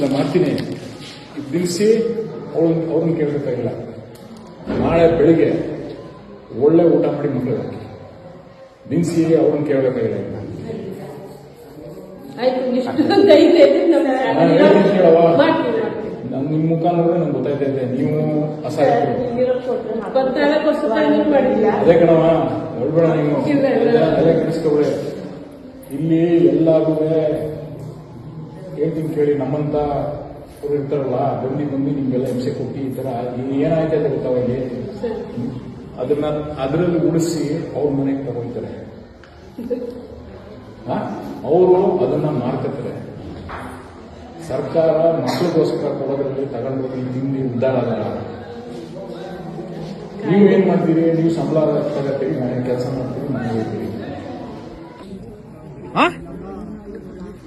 ಇಲ್ಲ ಮಾಡ್ತೀನಿ. ದಿವಸಿ ಅವ್ರು ಅವ್ರನ್ನ ಕೇಳಬೇಕಾಗಿಲ್ಲ ನಾಳೆ ಬೆಳಿಗ್ಗೆ ಒಳ್ಳೆ ಊಟ ಮಾಡಿ ಮಕ್ಕಳಿಗೆ ಹಾಕಿ. ದಿನಸಿ ಅವ್ರನ್ನ ಕೇಳಬೇಕಾಗಿಲ್ಲ ನಿಮ್. ನಾನು ನಿಮ್ಮ ಮುಖ ನೋಡಿದ್ರೆ ನಂಗೆ ಗೊತ್ತಾಯ್ತೈತೆ ನೀವು ಮಾಡಿಲ್ಲ ಅದೇ ಕಣವ ಹೇಳ್ಬೇಡ ನೀವು. ಇಲ್ಲ, ಇಲ್ಲ. ತಲೆ ಕೆಡಿಸ್ಕೊಬೇಡ. ಇಲ್ಲಿ ಎಲ್ಲಾಗೂ ಹೇಳ್ತೀನಿ ಕೇಳಿ, ನಮ್ಮಂತ ಅವ್ರು ಇರ್ತಾರಲ್ಲ ಬಂದು ಬಂದು ನಿಮ್ಗೆಲ್ಲ ಹಿಂಸೆ ಕೊಟ್ಟು ಈ ತರ ಏನಾಯ್ತು ಅಂತ ಸರಿ. ಅದನ್ನ ಅದರಲ್ಲಿ ಉಳಿಸಿ ಅವ್ರ ಮನೆಗೆ ತಗೊಳ್ತಾರೆ ಅವರು ಅದನ್ನ ಮಾರ್ಕತ್ತಾರೆ ಸರ್ಕಾರ ಮಕ್ಕಳಿಗೋಸ್ಕರ ಕೊಡೋದ್ರಲ್ಲಿ ತಗೊಂಡೋಗಿ ತಿಂಡಿ ಉದ್ದಾರ ಆಗಲ್ಲ. ನೀವು ಏನ್ ಮಾಡ್ತೀರಿ? ನೀವು ಸಂಬಳ ಕೆಲಸ ಮಾಡ್ತೀರಿ ನಾನು ಹೋಗ್ತೀರಿ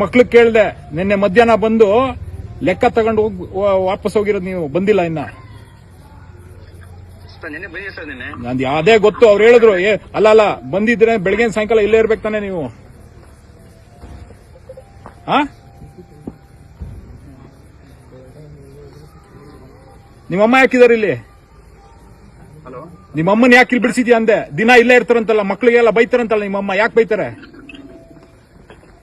ಮಕ್ಳು ಕೇಳ್ದೆ ನಿನ್ನೆ ಮಧ್ಯಾಹ್ನ ಬಂದು ಲೆಕ್ಕ ತಗೊಂಡು ಹೋಗಿ ವಾಪಸ್ ಹೋಗಿರೋದು ನೀವು ಬಂದಿಲ್ಲ ಇನ್ನ. ನಂದು ಅದೇ ಗೊತ್ತು ಅವ್ರು ಹೇಳಿದ್ರು ಏ ಅಲ್ಲ ಅಲ್ಲ ಬಂದಿದ್ರೆ ಬೆಳಗ್ಗೆ ಸಾಯಂಕಾಲ ಇಲ್ಲೇ ಇರ್ಬೇಕು ತಾನೆ ನೀವು. ಆ? ನಿಮ್ಮಮ್ಮ ಯಾಕಿದಾರೆ ಇಲ್ಲಿ? ನಿಮ್ಮಮ್ಮನ ಯಾಕೆ ಇಲ್ಲಿ ಬಿಡಿಸಿದ್ಯಾ ಅಂದೆ? ದಿನ ಇಲ್ಲೇ ಇರ್ತಾರಂತಲ್ಲ ಮಕ್ಳಿಗೆಲ್ಲ ಬೈತಾರಂತಲ್ಲ ನಿಮ್ಮಮ್ಮ ಯಾಕೆ ಬೈತಾರೆ?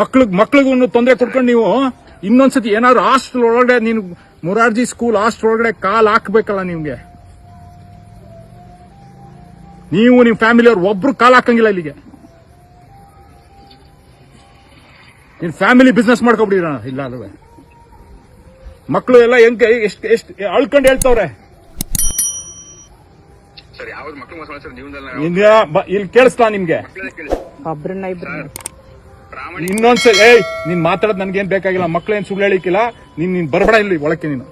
ಮಕ್ಳಿಗೆ ಮಕ್ಳಿಗೂ ತೊಂದರೆ ಕೊಡ್ಕೊಂಡು ನೀವು ಇನ್ನೊಂದ್ಸತಿ ಏನಾದ್ರು ಹಾಸ್ಟೆಲ್ ಒಳಗಡೆ ನೀನು ಮುರಾರ್ಜಿ ಸ್ಕೂಲ್ ಹಾಸ್ಟೆಲ್ ಒಳಗಡೆ ಕಾಲ್ ಹಾಕ್ಬೇಕಲ್ಲ ನಿಮ್ಗೆ. ನೀವು ನಿಮ್ಮ ಫ್ಯಾಮಿಲಿ ಅವ್ರು ಒಬ್ರು ಕಾಲ್ ಹಾಕಂಗಿಲ್ಲ ಇಲ್ಲಿಗೆ. ನೀನ್ ಫ್ಯಾಮಿಲಿ ಬಿಸ್ನೆಸ್ ಮಾಡ್ಕೊಬಿಡಿರ ಇಲ್ಲ ಅಲ್ವೇ. ಮಕ್ಕಳು ಎಲ್ಲ ಹೆಂಗ್ ಎಷ್ಟು ಎಷ್ಟು ಅಳ್ಕೊಂಡು ಹೇಳ್ತವ್ರೆ. ಇಲ್ಲಿ ಕೇಳಿಸ್ತಾ ನಿಮ್ಗೆ. ಒಬ್ರನ್ನ ಇನ್ನೊಂದ್ಸಲ, ಏಯ್, ನೀನ್ ಮಾತಾಡೋದು ನನ್ಗೇನ್ ಬೇಕಾಗಿಲ್ಲ, ಮಕ್ಳೇನ್ ಸುಳ್ಳು ಹೇಳಿಕ್ಕಿಲ್ಲ, ನೀನ್ ನೀನ್ ಬರಬೇಡ ಇಲ್ಲಿ ಒಳಕ್ಕೆ ನೀನು.